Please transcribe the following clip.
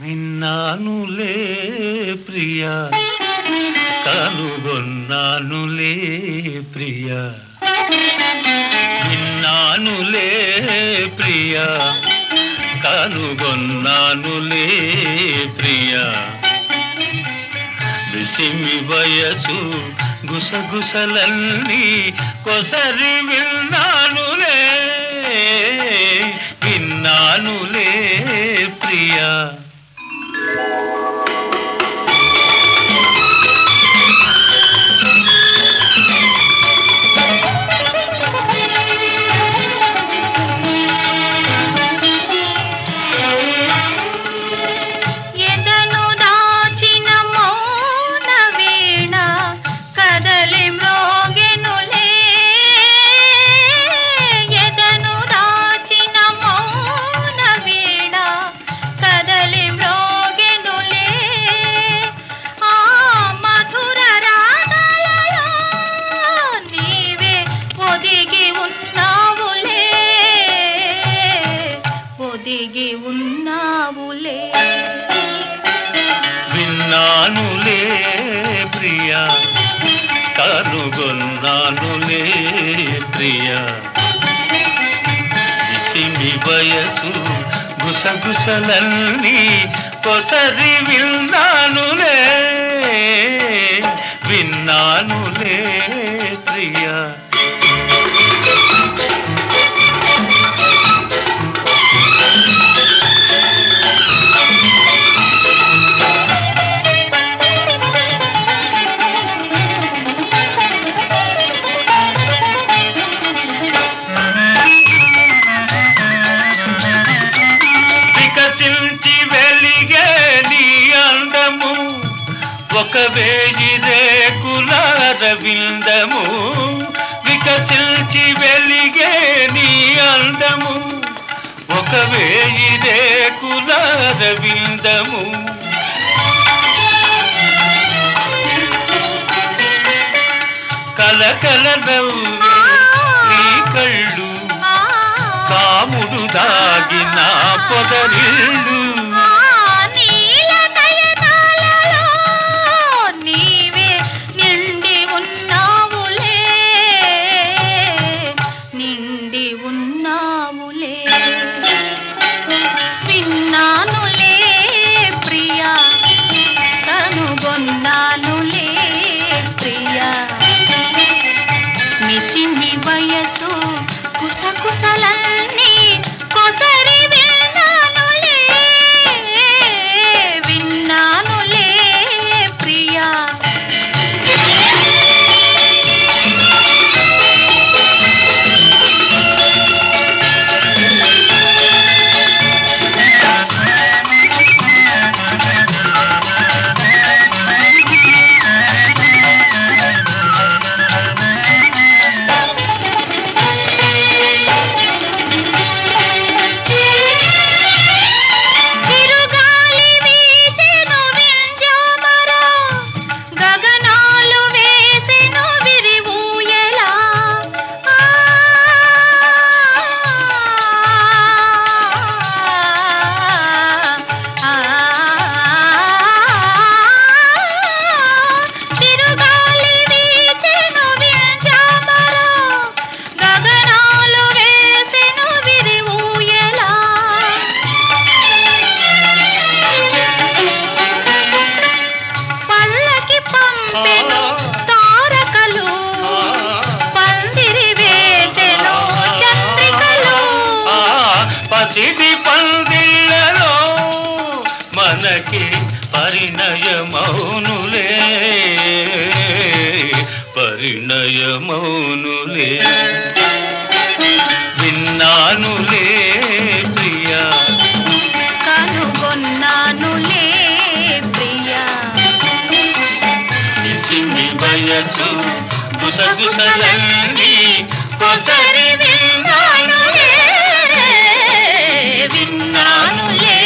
విన్నానులే ప్రియా. కనుగొన్నానులే ప్రియా. విన్నానులే ప్రియా. కనుగొన్నానులే ప్రియా. విసిమి వయసు గుసగుసలన్నీ కొసరి విన్నానులే. విన్నానులే ప్రియా. కనుగొన్నానులే ప్రియా. ఇసిమి వయసు గుసగుసలన్నీ కొసరి విన్నానులే విన్నానులే ప్రియా. ఒక వేయి రేకుల రవిందము వికసించి వెలిగే నీ అందము. ఒక వేయి రేకుల రవిందము కలకల నవ్వే నీ కళ్ళు కాముడు దాగిన పొదరిల్లు. ವಯಸ್ಸು పసిది పందిళ్ళలో మనకి పరిణయం వయసు గుసగుసలన్నీ కొసరి విన్నాను విన్నాను ఏ.